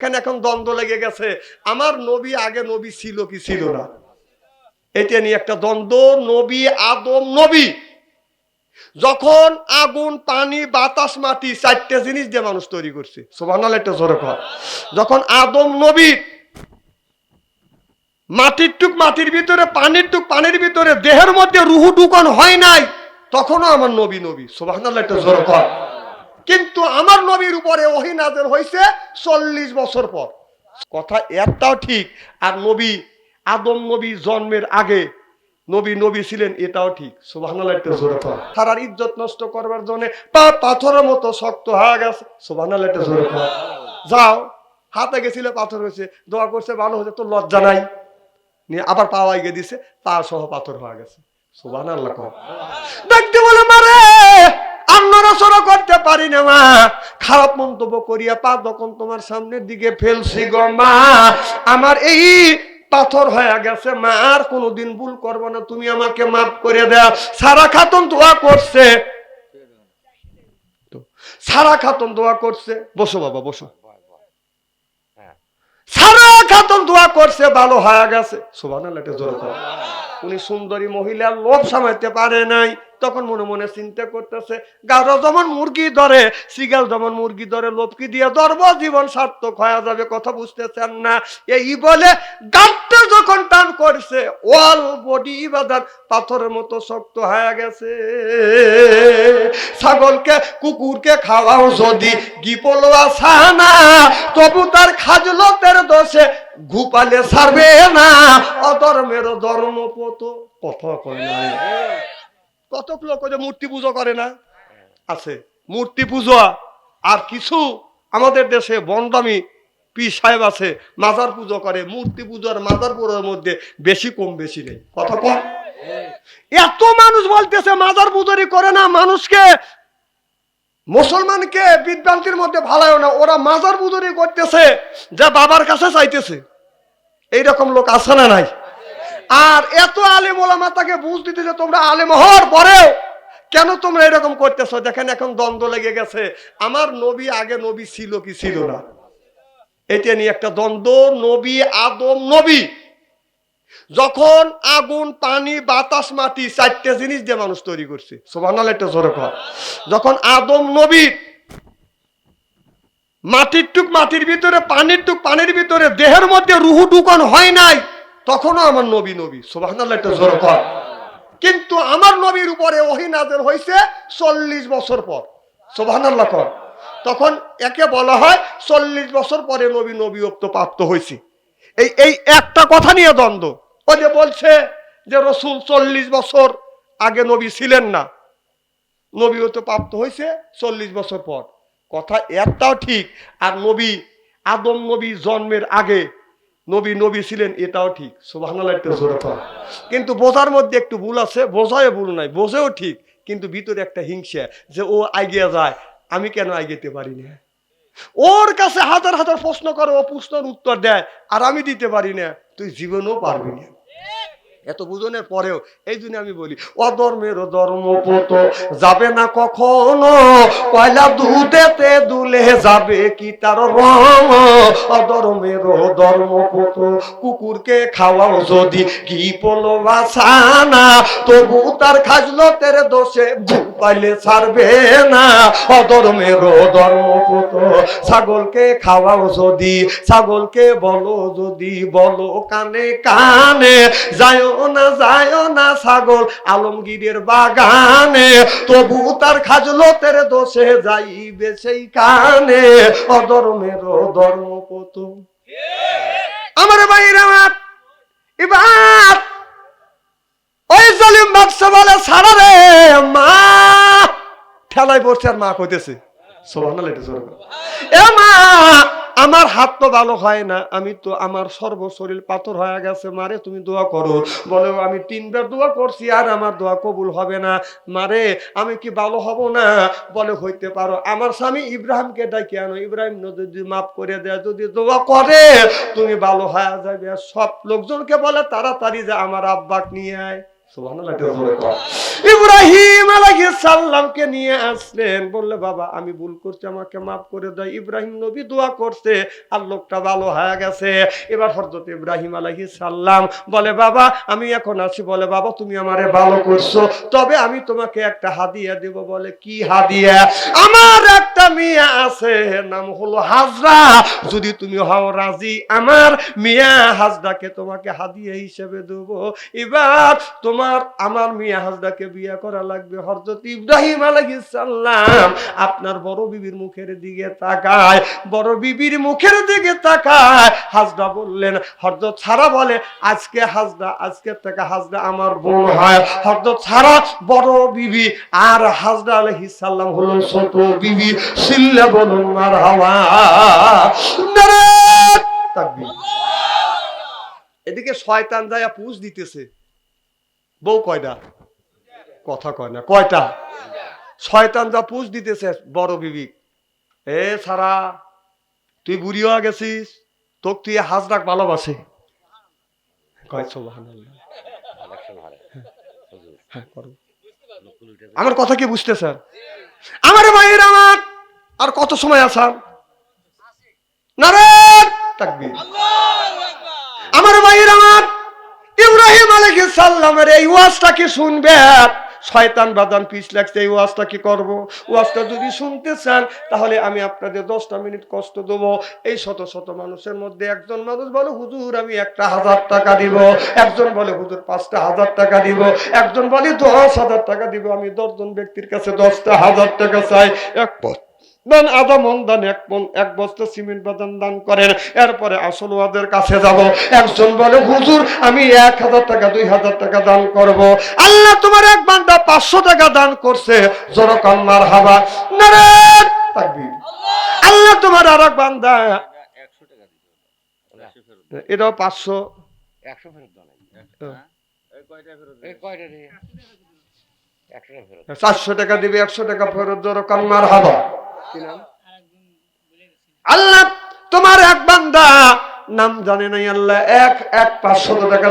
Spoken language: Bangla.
কেন এখন দ্বন্দ্ব লেগে গেছে? আমার নবী আগে নবী ছিল কি ছিল না? এটা নিয়ে একটা দ্বন্দ্ব, নবী আদম, নবী। যখন আগুন, পানি, বাতাস, মাটি চারটে জিনিস দিয়ে মানুষ তৈরি করছে। সোভানাল একটা জোরে যখন আদম, নবী, মাটির টুক মাটির ভিতরে, পানির টুক পানির ভিতরে, দেহের মধ্যে রুহু ঢুকন হয় নাই, তখনও আমার নবী নবী। সোভানাল একটা জোরে কর কিন্তু আমার নবীর উপরে ওহি নাজের হয়েছে চল্লিশ বছর পর। কথা একটাও ঠিক, আর নবী, আদম নবী জন্মের আগে নবী নবী ছিলেন, এটাও ঠিক। তারার ইজ্জত নষ্ট করবার জন্য পা পাথরের মতো শক্ত হয়ে গেছে। কর যাও, হাতে গেছিল পাথর হয়েছে, দোয়া করছে, ভালো হয়েছে তো লজ্জা নাই। নিয়ে আবার পাওয়া গিয়ে দিছে পা সহ পাথর হয়ে গেছে। সুবহানাল্লাহ কর দেখতে বলে মারে আপনারা সরো করতে পারি না, মা। খারাপ মন্তব্য করিয়া পা তখন তোমার সামনের দিকে ফেলছি গো, মা। আমার এই পাথর হয়ে গেছে, মা। আর কোনোদিন ভুল করব না, তুমি আমাকে মাফ করে দাও। সারা খাতন দোয়া করছে। সারা খাতন দোয়া করছে। বসো বাবা, বসো। সারা খাতন দোয়া করছে, ভালো হয়ে গেছে। এটা জোরে। উনি সুন্দরী মহিলার লোভ সামাইতে পারে নাই। তখন মনে মনে চিন্তা করতেছে গাঢ় যেমন মুরগি ধরে, সিগাল যেমন মুরগি ধরে লোভকি দিয়ে ধরবো? জীবন সার্থক হয়ে যাবে, কথা বুঝতেছেন না। এই বলে গাঁটটা যখন টান করছে, ওয়াল, বডি বাজার পাথরের মতো শক্ত হয়ে গেছে। ছাগলকে, কুকুরকে খাওয়াও যদি গিপলোয়া সানা তবু তার খাজলতের দোষে ঘুপালে ছাড়বে না, অধর্মের ধর্মপত নাই কতক লোক যে মূর্তি পুজো করে না? আছে। মূর্তি পুজো আর কিছু আমাদের দেশে বন্ডামি পি সাহেব আছে, মাজার পুজো করে। মূর্তি পুজো আর মাজার পুজোর মধ্যে বেশি কম বেশি নেই। কত কম? এত মানুষ বলতেছে মাজার পুজোরি করে না, মানুষকে মুসলমানকে বিভ্রান্তির মধ্যে ভালায় না। ওরা মাজার পুজোরি করতেছে, যা বাবার কাছে চাইতেছে। এইরকম লোক আছে না নাই? আর এত আলেম ওলামা তাকে বুঝ দিতে যে তোমরা আলেম হওয়ার পরেও কেন তোমরা এরকম করতেছ? দেখেন এখন দ্বন্দ্ব লেগে গেছে। আমার নবী আগে নবী ছিল কি ছিল না? এটা নিয়ে একটা দ্বন্দ্ব। নবী আদম নবী। যখন আগুন, পানি, বাতাস, মাটি চারটে জিনিস দিয়ে মানুষ তৈরি করছে। সোভানাল একটা জোরে যখন আদম নবী মাটির টুক মাটির ভিতরে, পানির টুক পানির ভিতরে, দেহের মধ্যে রুহু ঢুকন হয় নাই, তখনও আমার নবী নবী সোভানাল একটা জোরে কর কিন্তু আমার নবীর উপরে ওহি নাজের হয়েছে চল্লিশ বছর পর সোভানাল্লাহ কর তখন একে বলা হয় চল্লিশ বছর পরে নবী নবী নবীত্ব প্রাপ্ত হয়েছে এই এই একটা কথা নিয়ে দ্বন্দ্ব। ও যে বলছে যে রসুল চল্লিশ বছর আগে নবী ছিলেন না নবী নবীত্ব প্রাপ্ত হয়েছে চল্লিশ বছর পর। কথা একটাও ঠিক, আর নবী, আদম নবী জন্মের আগে নবী নবী ছিলেন, এটাও ঠিক। কিন্তু বোঝার মধ্যে একটু ভুল আছে বোঝায় ভুল নাই, বোঝেও ঠিক, কিন্তু ভিতরে একটা হিংসা যে ও আগিয়ে যায়, আমি কেন আগেতে পারি না? ওর কাছে হাজার হাজার প্রশ্ন করে, ও প্রশ্নের উত্তর দেয়, আর আমি দিতে পারি না, তুই জীবনেও পারবি না। এত বুঝনের পরেও এই জন্য আমি বলি, অধর্মের ধর্মপত যাবে না কখনো? কয়লা দুধেতে দুলে যাবে কি তার রং? অধর্মের ধর্মপত কুকুরকে খাওয়াও যদি কি পলো বাসানা তবু তার খাজলতের দোষে পাইলে ছাড়বে না। অধর্মের ধর্মপত ছাগলকে খাওয়াও যদি, ছাগলকে বলো যদি, বলো কানে কানে যায় না যায় না ছাগল আলমগীরের বাগানে, তবু তার খাজলতের দোষে যাইবে সেই কানে অধর্মের ধর্মপত আমার ভাইয়ের আমার, এবার ওই জালিম বাদশা বলে সারা রে, মা! ঠেলায় পড়ছে আর মা কইতেছে বলো। এ মা আমার হাত তো ভালো হয় না, আমি তো আমার সর্ব শরীর পাথর হয়ে গেছে, মারে তুমি দোয়া করো। বলে, আমি তিনবার দোয়া করছি আর আমার দোয়া কবুল হবে না। মারে, আমি কি ভালো হব না? বলে, হইতে পারো। আমার স্বামী ইব্রাহিমকে ডাকি আনো, ইব্রাহিম যদি মাফ করে দেয় যদি দোয়া করে, তুমি ভালো হয়ে যাবে। সব লোকজনকে বলে, তাড়াতাড়ি যে, আমার আব্বাক নিয়ে আয়। কর। ইব্রাহিম আলাইহিস সালামকে নিয়ে আসলেন। বললে, বাবা, আমি ভুল করছি, আমাকে মাফ করে দাও। ইব্রাহিম নবী দোয়া করছে, আর লোকটা ভালো হয়ে গেছে। এবার হযরত ইব্রাহিম আলাইহিস সালাম বলে, বাবা, আমি এখন আছি। বলে, বাবা, তুমি আমারে ভালো করছ, তবে আমি তোমাকে একটা হাদিয়া দেব। বলে, কি হাদিয়া? আমার একটা মেয়ে আছে নাম হলো হাজরা। যদি তুমি হও রাজি, আমার মিয়া হাজরাকে তোমাকে হাদিয়া হিসেবে দেব। এবার তোমার, আমার মিয়া হাজরাকে বিয়ে করা লাগবে। হযরত ইব্রাহিম আলাইহিস সালাম আপনার বড় বিবির মুখের দিকে তাকায়, বড় বিবির মুখের দিকে তাকায়, হাজরা বললেন, হযরত ছাড়া বলে, আজকে হাজরা আজকে থেকে হাজরা আমার বোন হয়। হযরত ছাড়া বড় বিবি আর হাজরা আলাইহিস সালাম হলো ছোট বিবি। সিল্লা বলুন, মারহাবা। নারাত এদিকে শয়তান যায়া পুষ দিতেছে। বউ কয়টা কথা কয় না। কয়টা? শয়তান যা পুষ দিতেছে বড় বিবি। এ সারা তুই বুড়ি হয়ে গেছিস তোক তুই হাজরাক ভালোবাসে। হ্যাঁ, আমার কথা কি বুঝতে স্যার? আমার মায়ের আমার। আর কত সময় আসার আমার ভাইয়ের আমার। ইব্রাহিম আলাইহিস সালামের এই ওয়াজটা কি শুনবে? শয়তান বাদান পিস লাগছে, এই ওয়াজটা কি করব? ওয়াজটা যদি শুনতে চান, তাহলে আমি আপনাদের দশটা মিনিট কষ্ট দেব। এই শত শত মানুষের মধ্যে একজন মানুষ বলে, হুজুর, আমি একটা হাজার টাকা দিব। একজন বলে, হুজুর, পাঁচটা হাজার টাকা দিব। একজন বলে, দশ হাজার টাকা দিব। আমি দশজন ব্যক্তির কাছে দশটা হাজার টাকা চাই, এক পথ। দান আধা মন দান, এক মন, এক বস্তা সিমেন্ট বাদান দান করেন। এরপরে আসল ওয়াদের কাছে যাব। একজন বলে, হুজুর, আমি এক হাজার টাকা, দুই হাজার টাকা দান করব। আল্লাহ তোমার এক পাঁচশো টাকা দান করছে জনকন মার হাবা। আল্লাহ তোমার আর এক বান্দা। এটাও পাঁচশো। একশো ফেরত চারশো টাকা দিবে একশো টাকা ফেরত জনকন মার হাবা। নাম? আল্লাহ তোমার এক বান্দা। নাম জানে নাই আল্লাহ এক এক পাঁচশো টাকা